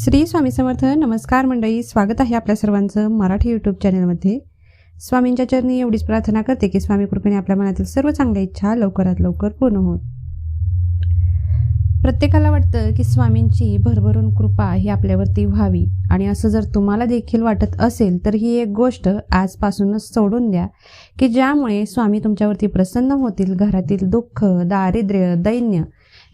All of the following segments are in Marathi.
श्री स्वामी समर्थ नमस्कार मंडळी. स्वागत आहे आपल्या सर्वांचं मराठी यूट्यूब चॅनलमध्ये स्वामींच्या चरणी एवढीच प्रार्थना करते की स्वामी कृपेने आपल्या मनातील सर्व चांगल्या इच्छा लवकरात लवकर पूर्ण होत. प्रत्येकाला वाटतं की स्वामींची भरभरून कृपा ही आपल्यावरती व्हावी. आणि असं जर तुम्हाला देखील वाटत असेल तर ही एक गोष्ट आजपासूनच सोडून द्या की ज्यामुळे स्वामी तुमच्यावरती प्रसन्न होतील घरातील दुःख दारिद्र्य दैन्य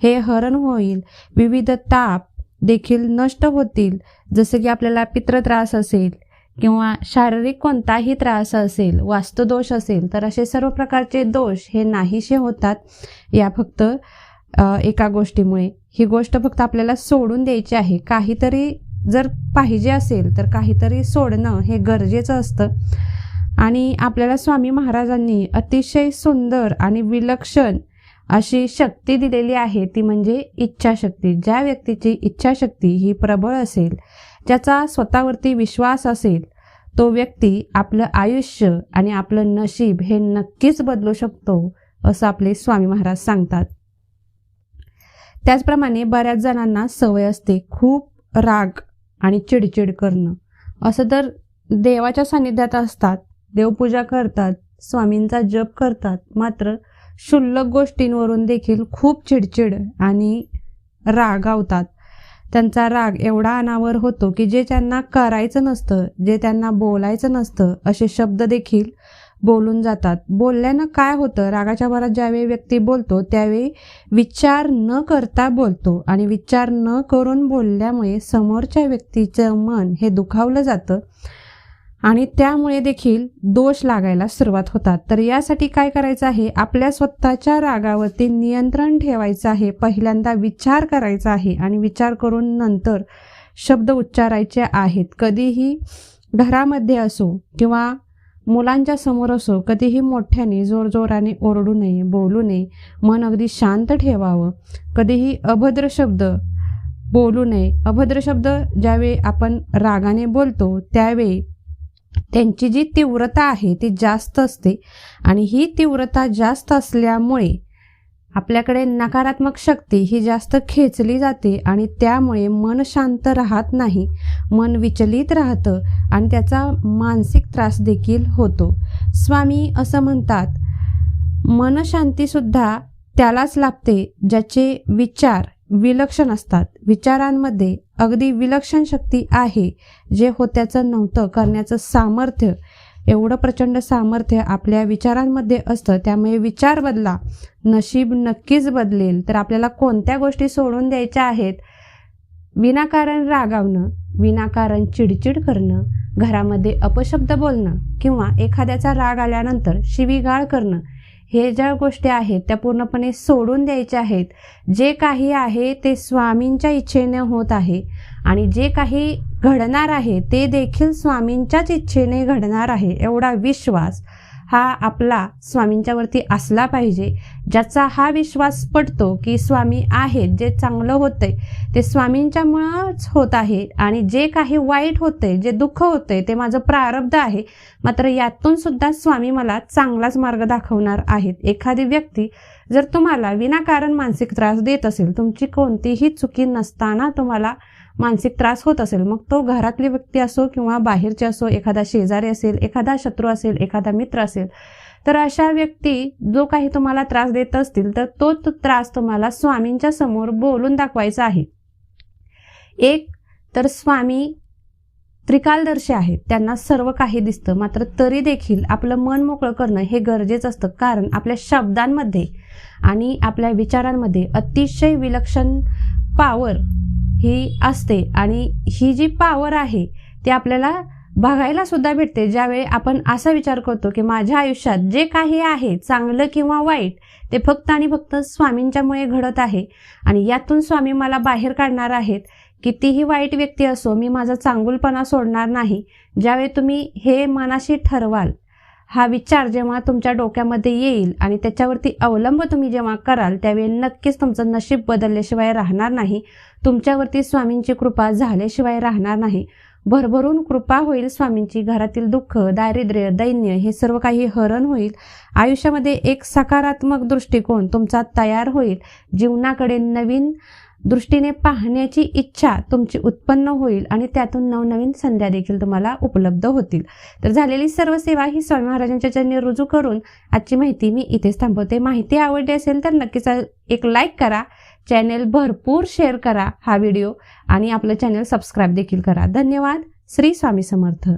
हे हरण होईल. विविध ताप देखील नष्ट होतील. जसं की आपल्याला पित्रत्रास असेल किंवा शारीरिक कोणताही त्रास असेल वास्तुदोष असेल तर असे सर्व प्रकारचे दोष हे नाहीसे होतात. या फक्त एका गोष्टीमुळे. ही गोष्ट फक्त आपल्याला सोडून द्यायची आहे. काहीतरी जर पाहिजे असेल तर काहीतरी सोडणं हे गरजेचं असतं. आणि आपल्याला स्वामी महाराजांनी अतिशय सुंदर आणि विलक्षण अशी शक्ती दिलेली आहे ती म्हणजे इच्छाशक्ती. ज्या व्यक्तीची इच्छाशक्ती ही प्रबळ असेल ज्याचा स्वतःवरती विश्वास असेल तो व्यक्ती आपलं आयुष्य आणि आपलं नशीब हे नक्कीच बदलू शकतो असं आपले स्वामी महाराज सांगतात. त्याचप्रमाणे बऱ्याच जणांना सवय असते खूप राग आणि चिडचिड करणं. असं तर देवाच्या सान्निध्यात असतात देवपूजा करतात स्वामींचा जप करतात मात्र क्षुल्लक गोष्टींवरून देखील खूप चिडचिड आणि रागावतात त्यांचा राग एवढा अनावर होतो की जे त्यांना करायचं नसतं जे त्यांना बोलायचं नसतं असे शब्द देखील बोलून जातात. बोलल्यानं काय होतं? रागाच्या भरात ज्यावेळी व्यक्ती बोलतो त्यावेळी विचार न करता बोलतो आणि विचार न करून बोलल्यामुळे समोरच्या व्यक्तीचं मन हे दुखावलं जातं. आणि त्यामुळे देखील दोष लागायला सुरुवात होतात. तर यासाठी काय करायचं आहे? आपल्या स्वतःच्या रागावरती नियंत्रण ठेवायचं आहे. पहिल्यांदा विचार करायचा आहे आणि विचार करून नंतर शब्द उच्चारायचे आहेत. कधीही घरामध्ये असो किंवा मुलांच्या समोर असो कधीही मोठ्याने जोरजोराने ओरडू नये बोलू नये मन अगदी शांत ठेवावं. कधीही अभद्र शब्द बोलू नये. अभद्र शब्द ज्यावेळी आपण रागाने बोलतो त्यावेळी त्यांची जी तीव्रता आहे ती जास्त असते. आणि ही तीव्रता जास्त असल्यामुळे आपल्याकडे नकारात्मक शक्ती ही जास्त खेचली जाते आणि त्यामुळे मन शांत राहत नाही. मन विचलित राहतं आणि त्याचा मानसिक त्रास देखील होतो. स्वामी असं म्हणतात मनशांतीसुद्धा त्यालाच लाभते ज्याचे विचार विलक्षण असतात. विचारांमध्ये अगदी विलक्षण शक्ती आहे जे होत्याचं नव्हतं करण्याचं सामर्थ्य. एवढं प्रचंड सामर्थ्य आपल्या विचारांमध्ये असतं त्यामुळे विचार बदला नशीब नक्कीच बदलेल. तर आपल्याला कोणत्या गोष्टी सोडून द्यायच्या आहेत? विनाकारण रागावणं विनाकारण चिडचिड करणं घरामध्ये अपशब्द बोलणं किंवा एखाद्याचा राग आल्यानंतर शिवीगाळ करणं हे ज्या गोष्टी आहेत त्या पूर्णपणे सोडून द्यायच्या आहेत. जे काही आहे ते स्वामींच्या इच्छेने होत आहे. आणि जे काही घडणार आहे ते देखील स्वामींच्याच इच्छेने घडणार आहे एवढा विश्वास. हा आपला स्वामींच्यावरती असला पाहिजे. ज्याचा हा विश्वास पडतो की स्वामी आहेत जे चांगलं होतंय ते स्वामींच्यामुळंच होत आहे. आणि जे काही वाईट होतंय जे दुःख होतंय ते माझं प्रारब्ध आहे. मात्र यातून सुद्धा स्वामी मला चांगलाच मार्ग दाखवणार आहेत. एखादी व्यक्ती जर तुम्हाला विनाकारण मानसिक त्रास देत असेल तुमची कोणतीही चुकी नसताना तुम्हाला मानसिक त्रास होत असेल मग तो घरातली व्यक्ती असो किंवा बाहेरचे असो एखादा शेजारी असेल एखादा शत्रू असेल एखादा मित्र असेल तर अशा व्यक्ती जो काही तुम्हाला त्रास देत असतील तर तो त्रास तुम्हाला स्वामींच्या समोर बोलून दाखवायचा आहे. एक तर स्वामी त्रिकालदर्शी आहेत. त्यांना सर्व काही दिसतं. मात्र तरी देखील आपलं मन मोकळं करणं हे गरजेचं असतं. कारण आपल्या शब्दांमध्ये आणि आपल्या विचारांमध्ये अतिशय विलक्षण पावर ही असते. आणि ही जी पावर आहे ती आपल्याला बघायला सुद्धा भेटते. ज्यावेळी आपण असा विचार करतो की माझ्या आयुष्यात जे काही आहे चांगलं किंवा वाईट ते फक्त आणि फक्त स्वामींच्यामुळे घडत आहे. आणि यातून स्वामी मला बाहेर काढणार आहेत. कितीही वाईट व्यक्ती असो मी माझा चांगुलपणा सोडणार नाही. ज्यावेळी तुम्ही हे मनाशी ठरवाल हा विचार जेव्हा तुमच्या डोक्यामध्ये येईल आणि त्याच्यावरती अवलंब तुम्ही जेव्हा कराल त्यावेळी नक्कीच तुमचं नशीब बदलल्याशिवाय राहणार नाही. तुमच्यावरती स्वामींची कृपा झाल्याशिवाय राहणार नाही. भरभरून कृपा होईल स्वामींची घरातील दुःख दारिद्र्य दैन्य हे सर्व काही हरण होईल. आयुष्यामध्ये एक सकारात्मक दृष्टिकोन तुमचा तयार होईल. जीवनाकडे नवीन दृष्टीने पाहण्याची इच्छा तुमची उत्पन्न होईल आणि त्यातून नवनवीन संध्या देखील तुम्हाला उपलब्ध होतील. तर झालेली सर्व सेवा ही स्वामी महाराजांच्या चरणी रुजू करून आजची माहिती मी इथेच थांबवते. माहिती आवडली असेल तर नक्कीच एक लाईक करा. चॅनेल भरपूर शेअर करा हा व्हिडिओ आणि आपलं चॅनेल सबस्क्राईब देखील करा. धन्यवाद. श्री स्वामी समर्थ.